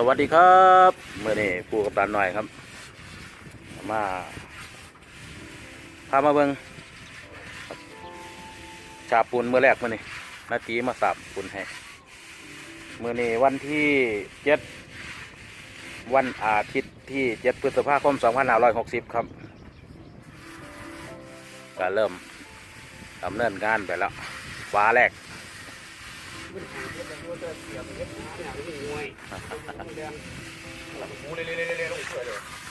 สวัสดีครับเมื่อนี้ปูกับตาหน่อยครับ มาพามาเบิงชาปูนเมื่อแรกมื่อนี้นาทีมาสาบปูนให้เมื่อนี้วันที่เจ็ดวันอาทิตย์ที่เจ็ดพฤษภาคมสองพันห้าร้อยหกสิบครับก็เริ่มดำเนินงานไปแล้วฟ้าแรก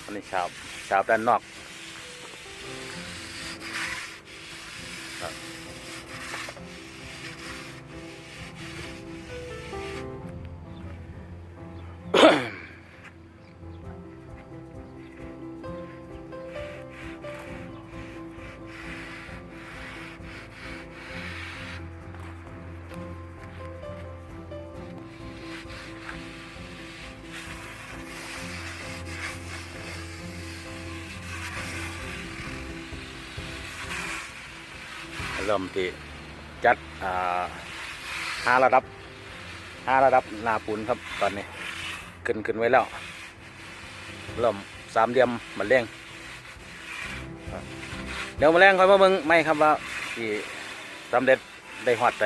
อันนี้ชาวชาวด้านนอก เริ่มที่จัดห้าระดับห้าระดับนาปูนครับตอนนี้ ขึ้นขึ้นไว้แล้ว เริ่มสามเหลี่ยมเหมือนเร่งเดี๋ยวมาแรงค่อยมาเบิ่งไม่ครับว่าที่สำเร็จได้หอดใจ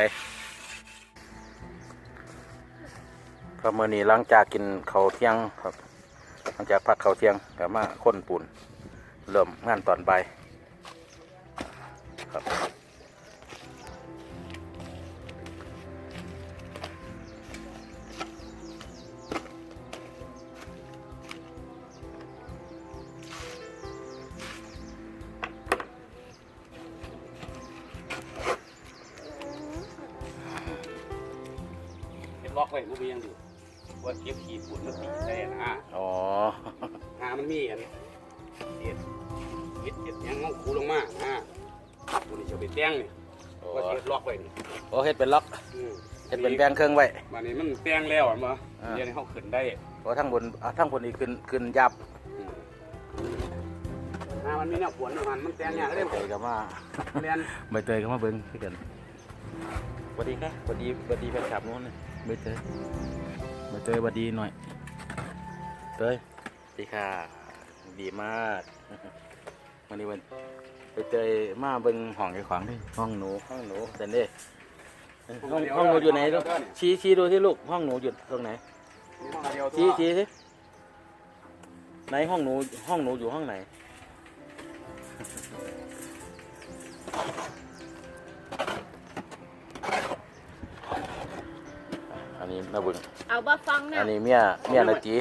ครับมื่อนี้หลังจากกินเขาเที่ยงครับ หลังจากพักข้าเที่ยงก็มาค้นปูนเริ่มงานตอนบ่ายครับ ล็อกไว้กูไปยังอยู่ว่าเก็บขี้ฝุ่นมันตีได้นะอ๋อ หามันมีอันเห็ดเห็ดเห็ดหยังเอาคูลงมานะกูนี่จะไปแต่งนี่โอ้ว่าเก็บล็อกไว้นี่โอ้เฮ็ดเป็นล็อกอืมเฮ็ดเป็นแปลงเครื่องไว้วันนี้มันแต่งแล้วอะมั้อ่า เดี๋ยวนี้เขาขึ้นได้โอ้ทั้งบนอะทั้งบนอีกขึ้นขึ้นยับอืมหามันมีแนวขวนมันมันแต่งเนี่ยก็ได้ใบเตยก็มาเรียนใบเตยก็มาเบิ้งคือกันสวัสดีครับสวัสดีสวัสดีแฟนคลับนู้นเลย ใบเตยใบเตยสวัสดีหน่อย เตยสวัสดีค่ะ ดีมากวันนี้วันใบเตยมาเบิ้งห้องไอ้ขวางดิห้องหนูห้องหนูเด่นดิห้องห้องหนูอยู่ไหนลูกชี้ชี้ดูที่ลูกห้องหนูอยู่ตรงไหนเดียวชี้ชี้สิในห้องหนูห้องหนูอยู่ห้องไหน นนี้นาบึงเอาบ่ฟังนะอันนี้เมียเมียนาจี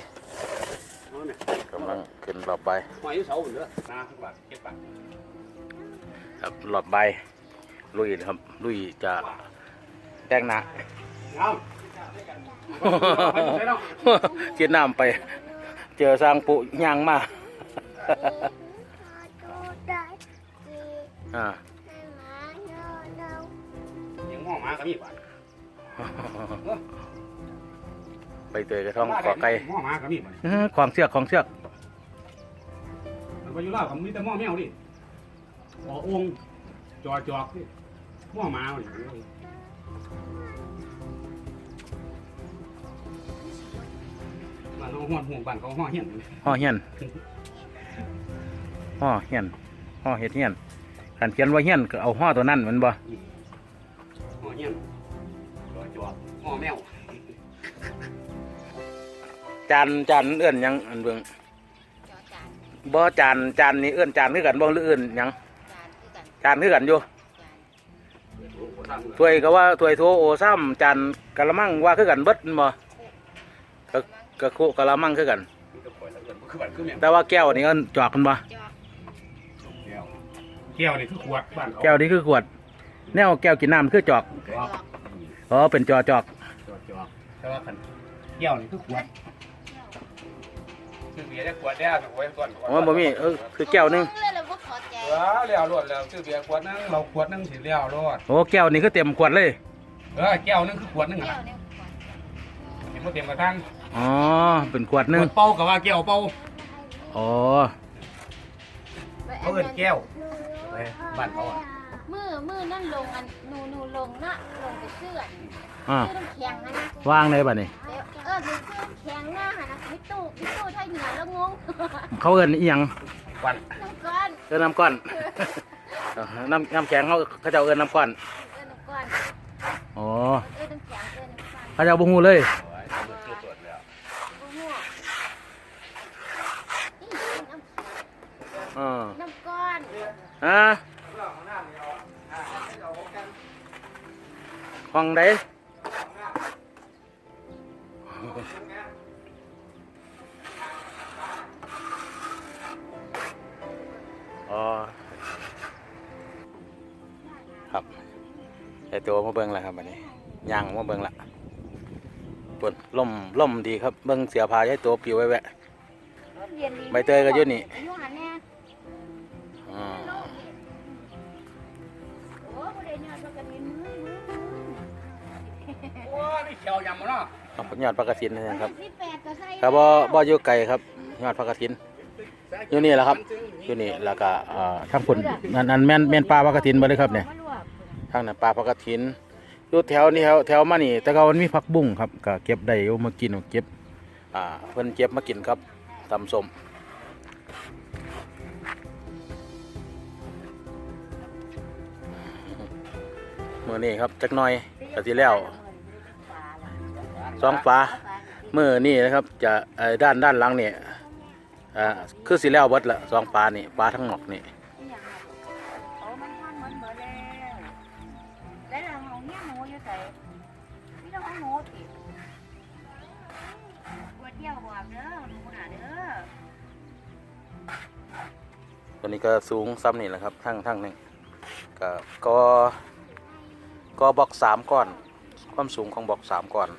เอาเนี่ยกำลังขึ้นรอบใบหอยอยู่เสาหุ่นเด้อนาทุกบาทเก็บบาทครับรอบใบลุยนะครับลุยจะแต่งหน้าเอาไปใส่เนาะกินน้ำไป เจอสร้างปุย่างมาอ่ายังห้องหมาก็มีบาท ไปเตยกระท่องขอไก่ห้องหมาก็มีบาทอื้อของเสือกของเสือกมันไปอยู่ลาวกับมีแต่หม้อแมวดิหอองค์จอจอกนี่หม้อหมาเนี่ยบ้านเขาห้อนห่วงบ้านเขาห้อเหี้ยนนี่ห่อเฮียนห่อเฮียนห่อเห็ดเฮียนขันเขียนว่าเฮียนก็เอาห่อตัวนั้นแมันบ่ห้อเหี้ยนจอจอกหม้อแมว จานจานเอื้อนหยังอันเบิ่งจอจานบ่จานจานนี่เอื้อนจานคือกันบ่หรือเอื้อนหยังจานคือกันจานคือกันอยู่จานถ้วยก็ว่าถ้วยโถโอซ้ำจานกะละมังว่าคือกันเบิดแม่นบ่ก็ก็คุกะละมังคือกันคือบ้านคือแมวแต่ว่าแก้วนี่ก็จอกกันบ่จอกแก้วแก้วนี่คือขวดบ้านเขาแก้วนี่คือขวด แนวแก้วกินน้ำคือจอกจอกอ๋อเป็นจอจอกจอจอกแต่ว่าขันแก้วนี่คือขวด คือเบียร์ได้ขวดแล้วไว้ก่อนอ๋อบ่มีเออคือแก้วหนึงเลยเลยว่าขอใจเออแล้วรวดแล้วซื้อเบียร์ขวดนึงเราขวดนึงสิแล้วรวดโอ้แก้วนี่คือเต็มขวดเลยเออแก้วนึงคือขวดนึงแก้อะวเนี่ยขวดเห็นว่าเต็มกระทั่งอ๋อเป็นขวดหขนึงวดเป่ากับว่าแก้วเป่าอ๋อเขาเอิ้นแก้วไปบ้านเขาอะมือมือนั่นลงอันหนูหนูลงนะลงไปเสื้อ อ่าเสื้อน้ำแข็งนะนะวางเลยบัดนี้ เดี๋ยวเออดูเสื้อน้ำแข็งหน้าหะนะมิตู้มิตู้ไทยเหนือแล้วงงเขาเอิ้นอีหยังก้อนน้ำก้อนเอิ้นน้ำก้อนเออน้ำน้ำแข็งเขาเขาเจ้าเอิ้นน้ำก้อนเอิ้นน้ำก้อนอ๋อเอิ้นน้ำแข็งเอิ้นน้ำก้อนเขาเจ้าบ่ฮู้เลยอ้โหนี่เอิ้นน้ำอ่าน้ำก้อนฮะห้องใด ตัวมาเบิ่งแล้วครับอันนี้ย่างมาเบิ่งละปวดล่มล่มดีครับเบิ่งเสียพายายตัวปิวไว้แวะเรียนดีใบเตยก็อยู่นี่อยู่หันแน่อ่าโอ้บ่ได้ยอดว่ากันมีมือมือมือโอ้ยนี่เขียวยำมาเนาะครับยอดปลากระสินนะครับสิบแปดก็ใส่ครับบ่บ่อยู่ไกลครับยอดพระกฐินอยู่นี่แหละครับอยู่นี่แล้วก็เอ่อทางพุ่นนั่นนั่นแม่นแม่นปลาพระกฐินบ่เลยครับเนี่ยมารวบ ทางนั้นปลาพระกฐินอยู่แถวนี้แถวแถวมานี่ แต่ก็มันมีผักบุ้งครับก็เก็บได้เอยู่มากินเก็บอ่าเพิ่นเก็บมากินครับตำส้มมื้อนี้ครับจักหน่อยก็สิแล้วสองฝามื้อนี้นะครับ จะด้านด้านหลังเนี่อ่าคือสิแล้วบดละสองฝานี่ฝาทั้งหมดนี่ ตัวนี้ก็สูงซ้ำนี่แหละครับทั้งทั้งนี่ก็ก็ก็บล็อกสามก้อน ความสูงของบล็อกสามก้อน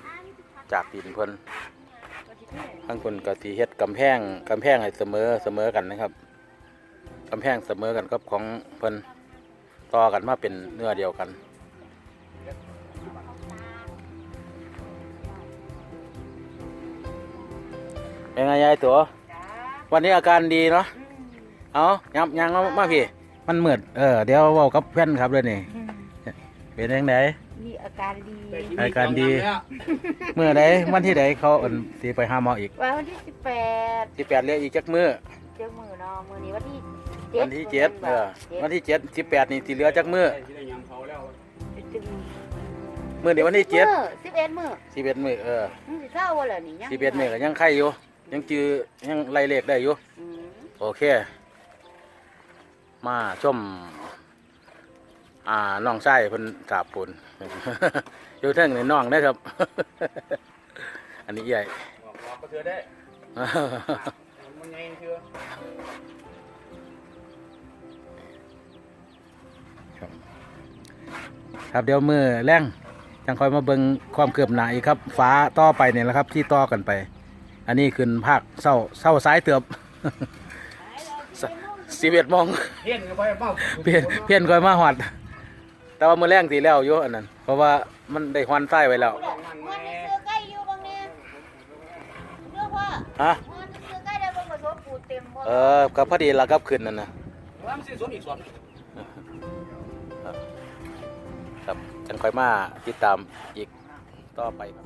จากดินเพิ่นทั้งคนก็ทีเฮ็ดกำแพงกำแพงให้เสมอเสมอกันนะครับกำแพงเสมอกันกับของเพิ่นต่อกันมาเป็นเนื้อเดียวกันเป็นไงยายตัว วันนี้อาการดีเนาะ เอายังยังเอามาพี่ มันเหมือดเออเดี๋ยวเว้ากับเพื่อนครับเลยนี่อืมเป็นยังไงมีอาการดีรายการดี เมื่อใดวันที่ใดเขาเอินสีไปหาหมออีก วันที่สิบแปดที่แปดเรียกอีกจักมือเจอมือเนาะมือนี้วันที่วันที่เจ็ดเออวันที่ที่เจ็ดที่แปดนี่ที่เหลือจักมือที่ได้ยำเขาแล้วมือเดี๋ยววันที่เจ็ดสิบเอ็ดมือสิบเอ็ดมือเออมึงสิเศร้าบ่ล่ะนี่ยังสิบเอ็ดมือก็ยังไข่อยู่ยังจือยังไล่เลขได้อยู่อืมโอเค มาชมอ่าน้องไส้เพิ่นสาบปูนอยู่เทิงในน้องนะครับ อันนี้ใหญ่บอกบอกก็เธอได้มันไงเธอครับเดี๋ยวมือแรงจังคอยมาเบิ่งความเกือบหนาอีกครับ ฟ้าต่อไปเนี่ยแหละครับ ที่ต่อกันไป อันนี้ขึ้นภาคเศร้าเศร้าซ้ายเตือบ สิบเอ็ดโมงเพี้ยนกันไปเปล่าเพี้ยนเพี้ยนคอยมาหอด แต่ว่ามือแรงสีแล้วอยู่อันนั้น เพราะว่ามันได้ควันไส้ไว้แล้วมันนี่ซื้อใกล้อยู่บางเนี่ยเรื่องว่าฮะมันซื้อใกล้ได้บ่ผสมปูเต็มบ่เออกับพอดีละกับขึ้นนั่นนะว่ามันสิสวนอีกสวนครับจังคอยมาติดตามอีกต่อไปครับ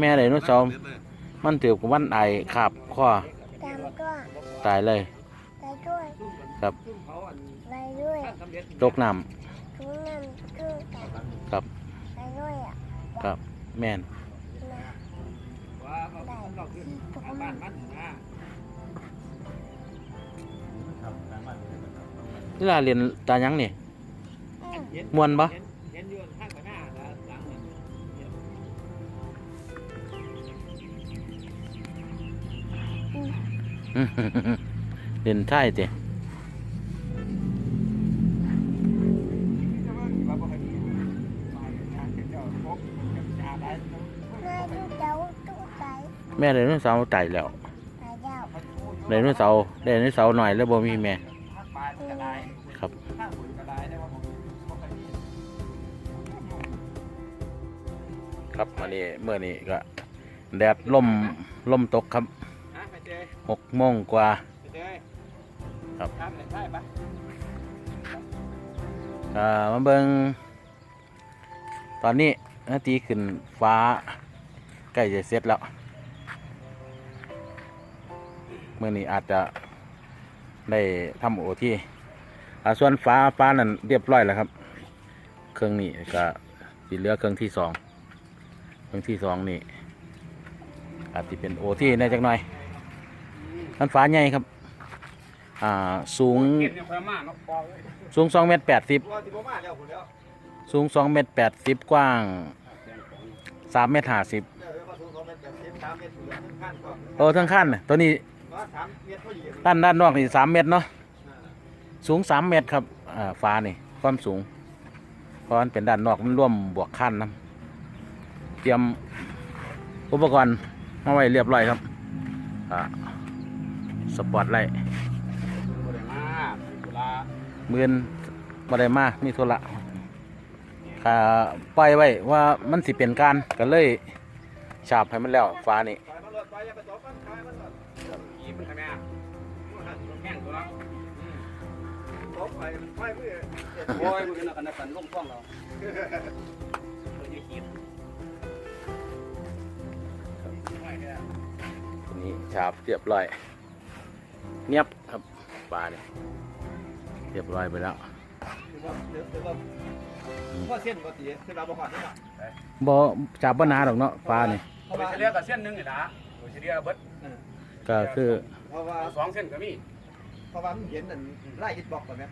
แม่ไดโนเสาร์มันถือกับวันไอขาบข้อตามก็ตายเลยไปด้วยครับไปด้วยตกน้ทุกน้ำทุกแต่ำครับไปด้วยอะครับแม่นว่าเขาเราขึ้นทางบ้านมันนะนี่ลาเรียนตายังนี่มวนปะ เรียนใช่เจแม่เจ้าทุกไปแม่ไดโนเสาร์ตายแล้วไปเจ้าไดโนเสาร์ไดโนเสาร์หน่อยแล้วบ่มีแม่ครับข้างบนกระไดได้ว่าผมบ่เคยมีครับอันนี้เมื่อนี้ก็แดดล่มล่มตกครับ หกโมงกว่าไปเจอครับครับเลยใช่ปะอ่ามาเบิงตอนนี้นาทีขึ้นฟ้า ใกล้จะเสร็จแล้วเมื่อนี้อาจจะได้ทำโอที่าส่วนฟ้าฟ้านั่นเรียบร้อยแล้วครับ เครื่องนี้ก็สีเหลือเครื่องที่สองเครื่องที่สองนี่อาจจะเป็นโอที่แน่จักหน่อย มันฟ้าใหญ่ครับ อ่า สูง สูงสองเมตรแปดสิบสูงสองเมตรแปดสิบกว้างสามเมตรห้าสิบเออทั้งขั้นก็โอ้ทั้งขั้นน่ะตัวนี้ดีด้านด้านนอกนี่สามเมตรเนาะสูงสามเมตรครับอ่าฟ้านี่ความสูงเพราะมันเป็นด้านนอกมันร่วมบวกขั้นนะเตรียมอุปกรณ์มาไว้เรียบร้อยครับอ่า สปอร์ตไลท์บ่ได้มาเวลามือนบ่ได้มามีธุระอ่าปล่อยไว้ว่ามันสิเป็นการก็เลยฉาบให้มันแล้วฟ้านี่ไปมันรถไปอย่าไปตบมันไปมันรถขี่มันทำไมอะมันหันแข้งตัวละตบไปมันไปมือโอ้ยมันกันกันกันลงท้องเราเราจะขีดนี่ฉาบเรียบร้อย เนียบครับปลาเนี่ยเรียบร้อยไปแล้วคือว่าเดี๋ยวเดี๋ยวว่าว่าเส้นปกติคือเราบอกก่อนนี่แหละบ่จับบ่หนาดอกเนาะปลานี่เพราะว่าเฉลี่ยกับเส้นหนึ่งนี่นะโดยเฉลี่ยเบิดก็คือเพราะว่าสองเส้นก็มีเพราะว่ามันเห็นนั่นไล่ฮิตบอกแบบนี้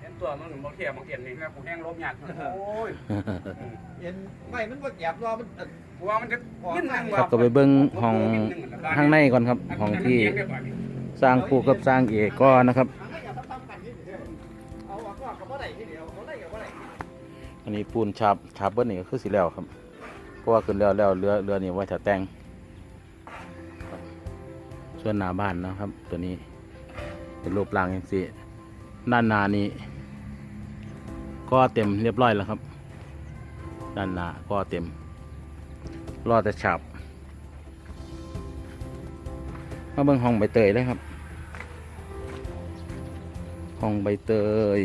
เห็นตัวมันบางเทียบางเทียบนี่นะกูแห้งลบหยาดโอ้ยเห็นไม่มันว่าแอบรอมันอันกูว่ามันจะยิ่งหนึ่งครับก็ไปเบิ่งห้องข้างในก่อนครับห้องที่ สร้างคู่กับสร้างเอกก็นะครับ อันนี้ปูนฉาบฉาบเบิ้นี่ก็คือสิแล้วครับ เพราะว่าขึ้นแล้วแล้วเรือเรือนี่ไว้ถ้าแต่ง ส่วนหน้าบ้านนะครับ ตัวนี้เป็นรูปร่างอย่างสิด้านหน้านี้ก็เต็มเรียบร้อยแล้วครับ ด้านหน้าก็เต็ม รอแต่ฉาบมาเบิ่งห้องใบเตยเลยครับ ห้องใบเตย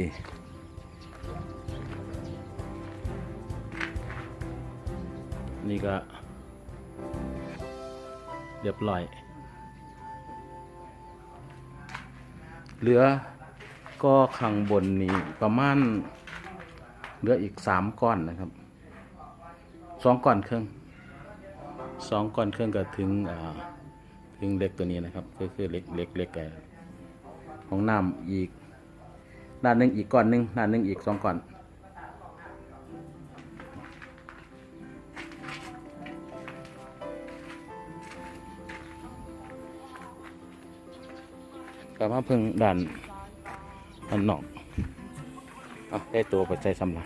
นี่ก็ เรียบร้อย เหลือก็ข้างบนนี้ประมาณ เหลืออีกสามก้อนนะครับสองก้อนครึ่งสองก้อนครึ่งก็ถึงอ่าถึงเล็กตัวนี้นะครับ ก็คือเล็กเล็กเล็กแกของน้ำอีก ด้านหนึ่งอีกก้อนหนึ่งด้านหนึ่งอีกสองก้อนกลับมาเพิ่งดันดันนอกเอาได้ตัวไปใจสำลัก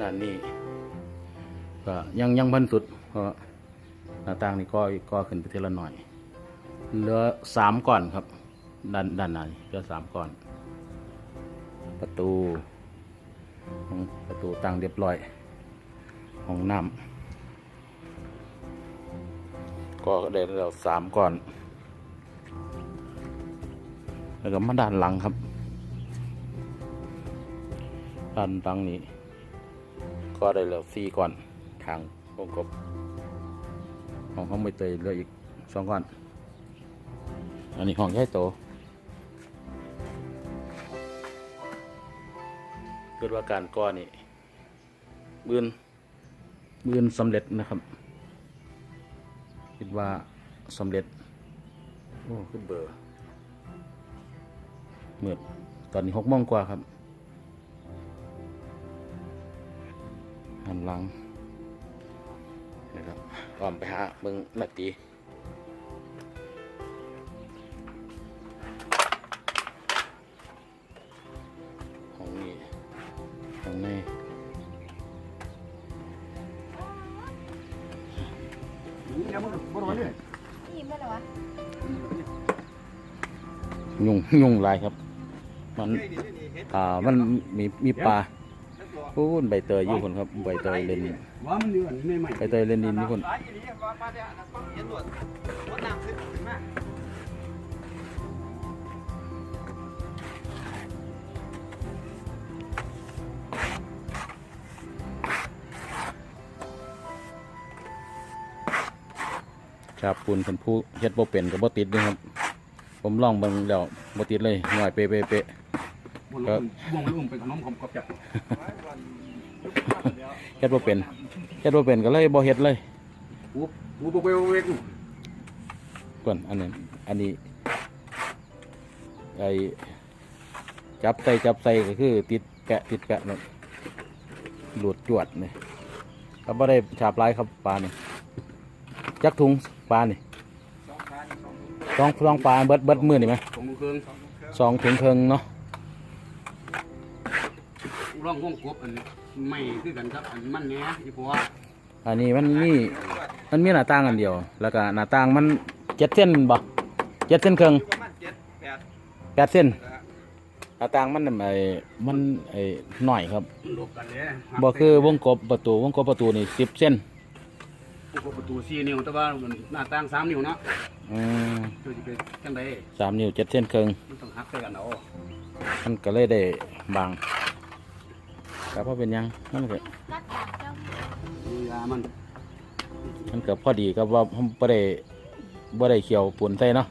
ด้านนี้ ก็ยังยังพันสุดเพราะหน้าต่างนี่ก็ก็ขึ้นไปทีละหน่อย เหลือสามก่อนครับ ด้านด้านในเหลือสามก่อน ประตูห้องประตูตั้งเรียบร้อย ห้องน้ำก็ได้แล้วสามก่อน แล้วก็มาด้านหลังครับ ด้านหลังนี้ ก็ได้แล้วสี่ก่อน ทางวงกบ ของห้องใบเตยเหลืออีกสองก่อน อันนี้ห้องใหญ่โตเกิดว่าการก่อนี่บืนบืนสำเร็จนะครับ คิดว่าสำเร็จ โอ้ขึ้นเบอร์เมื่อตอนนี้หกโมงกว่าครับ หันหลัง นะครับก่อนไปหาเบิ่งนาตีของนี้ข้างในนี่ยังมันบ่โดนนี่นี่ไม่เหรอวะยุงยุงหลายครับ มันอ่ามันมีมีปลา พูนใบเตยอยู่คนครับใบเตยเลนว่ามันอยู่อันนี้ใหม่ใบเตยเลนดินนี่คนหลายอีหลีว่ามาเนี่ยต้องเห็นหนวดหนวดน้ำขึ้นขึ้นมาชาบปูนเป็นผู้เฮ็ดบ่เป็นกับบ่ติดเด้วยครับ ผมลองเบิ่งแล้วบ่ติดเลยหน่อยเป๊ะเป๊ะ เป๊ะวงวงลุ่มเป็นขนมขมกรอบจับเฮ็ดบ่เป็นเฮ็ดบ่เป็นก็เลยบ่เฮ็ดเลยอูอูบกเวกเวกก่อนอันนี้อันนี้ไอ้จับใส่จับใส่ก็คือ ติดแปะติดแปะนั่นหลุดจวดนี่ครับบ่ได้ฉาบลายครับปลานี่จักถุงปลานี่สองสองปลาเบิดเบิดมือนี่ไหมของเครื่องสองถุงเคิงเนาะ ร่องวงกบอันไม่คือกันครับอันมันเนี้ยอีพออันนี้มันมีมันมีหน้าต่างอันเดียว แล้วก็หน้าต่างมันเจ็ดเส้นบ่เจ็ดเส้นเคิงประมาณเจ็ดแปดแปดเส้นหน้าต่างมันน่ะไอ้มันไอ้หน่อยครับลบกันเลยบ่คือวงกบประตูวงกบประตูนี่สิบเส้นประตูสี่นิ้วแต่ว่าหน้าต่างสามนิ้วเนาะอืมคือจะเป็นจังไดสามนิ้วเจ็ดเส้นเคิงมันต้องหักใส่กันเอามันก็เลยได้บาง แต่พอเป็นหยังมันก็กัดปากเจ้ายามันมันก็พอดีกับว่าผมบ่ได้บ่ได้เขียวปูนใส่เนาะ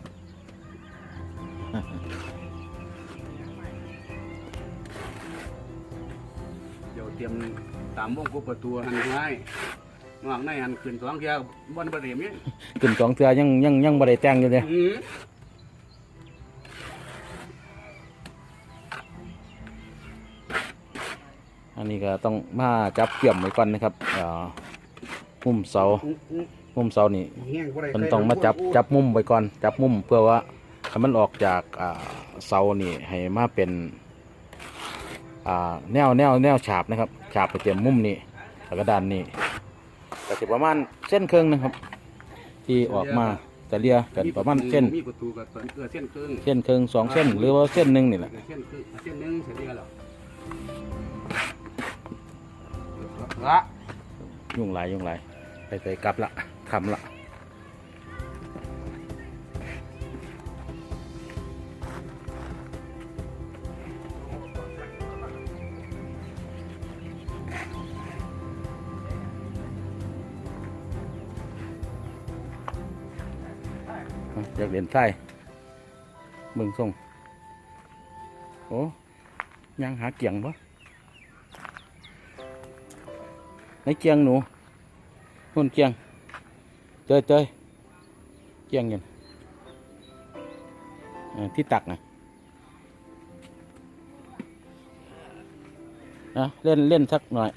เดี๋ยวเตรียมตามวงกบประตูหันไว้นอกในหันขึ้นสองเที่ยวบนประเดี๋ยวนี้ขึ้นสองเทื่อยังยังยังบ่ได้แต่งอยู่เลย อืมอันนี้ก็ต้องมาจับเกี่ยมไว้ก่อนนะครับอ่ามุมเสา มุมเสานี่แห้งบ่ได้มันต้องมาจับจับมุมไว้ก่อน จับมุมเพื่อว่าให้มันออกจากอ่าเสานี่ให้มาเป็นอ่าแนวแนวแนวฉาบนะครับ ฉาบไปเตรียมมุมนี่แล้วก็ด้านนี้ก็สิประมาณเส้นครึ่งนะครับ ที่ออกมาจะเลียกันประมาณเส้นมีประตูกับเกลือเส้นครึ่งเส้นครึ่งสองเส้นหรือว่าเส้นหนึ่งนี่แหละเส้นครึ่งเส้นหนึงเสร็จแล้วเหรอ ละยุ่งหลายยุ่งหลายไปไปกลับละคำละอยากเรียนไส้มึงส่งโอ้ยังหาเกี่ยงปะ ไหนเกียงหนูนู่นเกียงเจยเจยเกียงอยังที่ตักนะนะเล่นเล่นสักหน่อย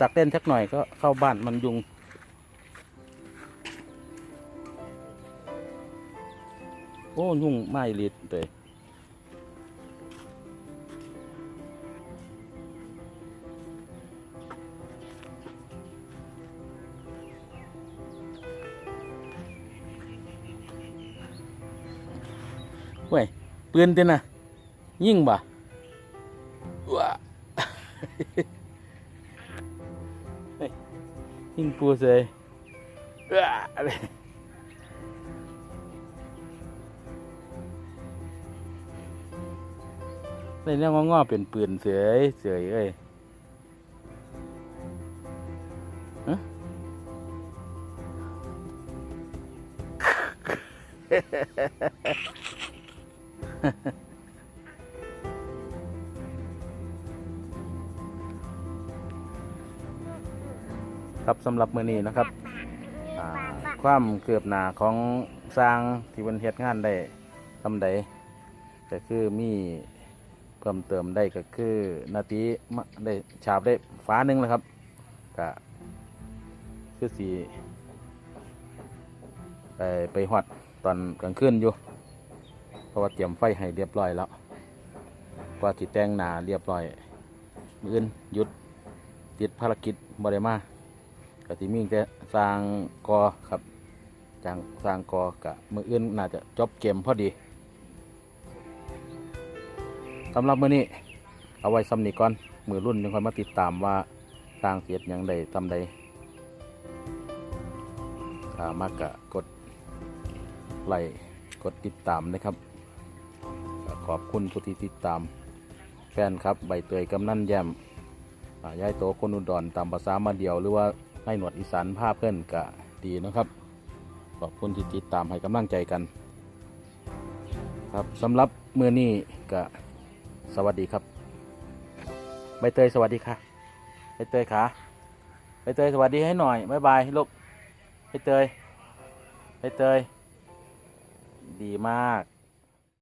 ตักเล่นสักหน่อยก็เข้าบ้านมันยุงโอ้ยุ่งไม่ลิดเลย ปืนเต้นะยิ่งบ่ว้าเฮ้ยยิงปูเสยว้าอะไรในเรื่องงอๆเป็นปืนเสยเสยเอ้ยฮะ ครับสำหรับมือนี้นะครับอ่าความเกือบหนาของสร้างที่บนเฮ็ดงานได้ทำใดก็คือมีเพิ่มเติมได้ก็คือนาทีมะได้ฉาบได้ฟ้าหนึ่งแล้วครับก็คือสีไปไปหอดตอนกลางคืนอยู่ เพราะว่าเตรียมไฟให้เรียบร้อยแล้วกว่าจิแต่งหนาเรียบร้อยมืออื่นหยุดติดภารกิจบริมากติมีแต่สร้างกอครับจางสร้างกอกะมืออื่นน่าจะจบเกมพอดีสำหรับมื้อนี้เอาไว้ซ้ำนี้ก่อนมือรุ่นยังคอยมาติดตามว่าสร้างเสียดหยังใดทำใดถ้ามากกะกดไลค์กดติดตามนะครับ ขอบคุณผู้ที่ติดตาม แฟนครับใบเตยกำนันแย้มอ่ายายโตคนอุดรตามภาษามาเดียว หรือว่าให้หนวดอีสานภาพเพื่อนกะดีนะครับ ขอบคุณที่ติดตามให้กำลังใจกัน ครับสำหรับเมื่อนี้กะสวัสดีครับ ใบเตยสวัสดีค่ะ ใบเตยขาใบเตยสวัสดีให้หน่อยบ๊ายบายลูกใบเตยใบเตย ดีมาก